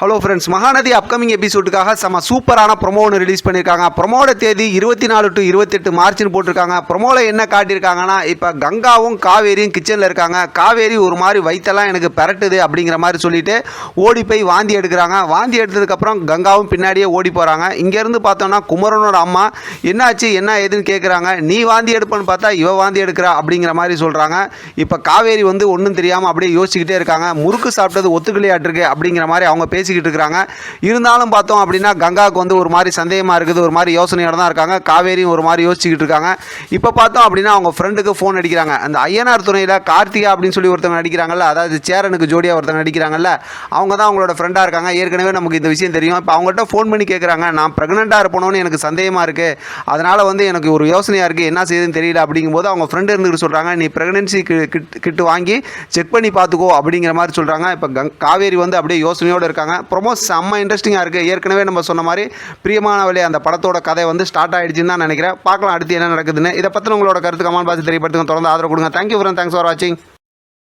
Hello friends Mahanadi upcoming எபிசோடுக்காக செம சூப்பரான ப்ரொமோ ஒன்று ரிலீஸ் பண்ணியிருக்காங்க ப்ரொமோட தேதி இருபத்தி நாலு டு இருபத்தெட்டு மார்ச்னு போட்டிருக்காங்க. ப்ரொமோவில் என்ன காட்டியிருக்காங்கன்னா இப்போ கங்காவும் காவேரியும் கிச்சனில் இருக்காங்க. காவேரி ஒரு மாதிரி வயிற்றெல்லாம் எனக்கு பெரட்டுது அப்படிங்கிற மாதிரி சொல்லிட்டு ஓடி போய் வாந்தி எடுக்கிறாங்க. வாந்தி எடுத்ததுக்கப்புறம் கங்காவும் பின்னாடியே ஓடி போகிறாங்க இங்கேருந்து பார்த்தோன்னா குமரனோட அம்மா என்னாச்சு? என்ன ஏதுன்னு கேட்குறாங்க நீ வாந்தி எடுப்பன்னு பார்த்தா இவ வாந்தி எடுக்கிறா அப்படிங்கிற மாதிரி சொல்கிறாங்க இப்போ காவேரி வந்து ஒன்றும் தெரியாமல் அப்படியே யோசிச்சுக்கிட்டே இருக்காங்க. முறுக்கு சாப்பிட்டது ஒத்துக்கலையாட்டிருக்கு அப்படிங்கிற மாதிரி அவங்க பேசிக்கிட்டு இருக்கிறாங்க. இருந்தாலும் பார்த்தோம் அப்படின்னா கங்காவுக்கு வந்து ஒரு மாதிரி சந்தேகமாக இருக்குது ஒரு மாதிரி யோசனையோட தான் இருக்காங்க. காவேரியும் ஒரு மாதிரி யோசிச்சுக்கிட்டு இருக்காங்க. இப்போ பார்த்தோம் அப்படின்னா அவங்க ஃப்ரெண்டுக்கு ஃபோன் அடிக்கிறாங்க. அந்த ஐயனார் துணையில் கார்த்திகா அப்படின்னு சொல்லி ஒருத்தவங்க நடிக்கிறாங்கல்ல அதாவது சேரனுக்கு ஜோடியாக ஒருத்தவங்க நடிக்கிறாங்கல்ல அவங்க தான் அவங்களோட ஃப்ரெண்டாக இருக்காங்க. ஏற்கனவே நமக்கு இந்த விஷயம் தெரியும். இப்போ அவங்ககிட்ட ஃபோன் பண்ணி கேட்குறாங்க நான் ப்ரெக்னெண்ட்டாக இருப்பணும்னு எனக்கு சந்தேகமாக இருக்குது அதனால் வந்து எனக்கு ஒரு யோசனையாக இருக்குது என்ன செய்யுதுன்னு தெரியல அப்படிங்கும்போது அவங்க ஃப்ரெண்டு இருந்துட்டு சொல்கிறாங்க நீ ப்ரெக்னென்சி கிட்டு வாங்கி செக் பண்ணி பார்த்துக்கோ அப்படிங்கிற மாதிரி சொல்கிறாங்க இப்போ கங் காவேரி வந்து அப்படியே யோசனையோடு இருக்காங்க. ப்ரொமோ செம்ம இன்ட்ரெஸ்டிங்காக இருக்குது ஏற்கனவே நம்ம சொன்ன மாதிரி பிரியமானவளே அந்த படத்தோட கதை வந்து ஸ்டார்ட் ஆகிடுச்சுன்னு தான் நினைக்கிறேன். பார்க்கலாம் அடுத்து என்ன நடக்குதுன்னு. இதை பற்றின உங்களோட கருத்து கமெண்ட் பாக்ஸ் தெரியப்படுத்துங்க. தொடர்ந்து ஆதரவு கொடுங்க. தேங்க்யூ ஃப்ரெண்ட் தேங்க்ஸ் ஃபார் வாட்சிங்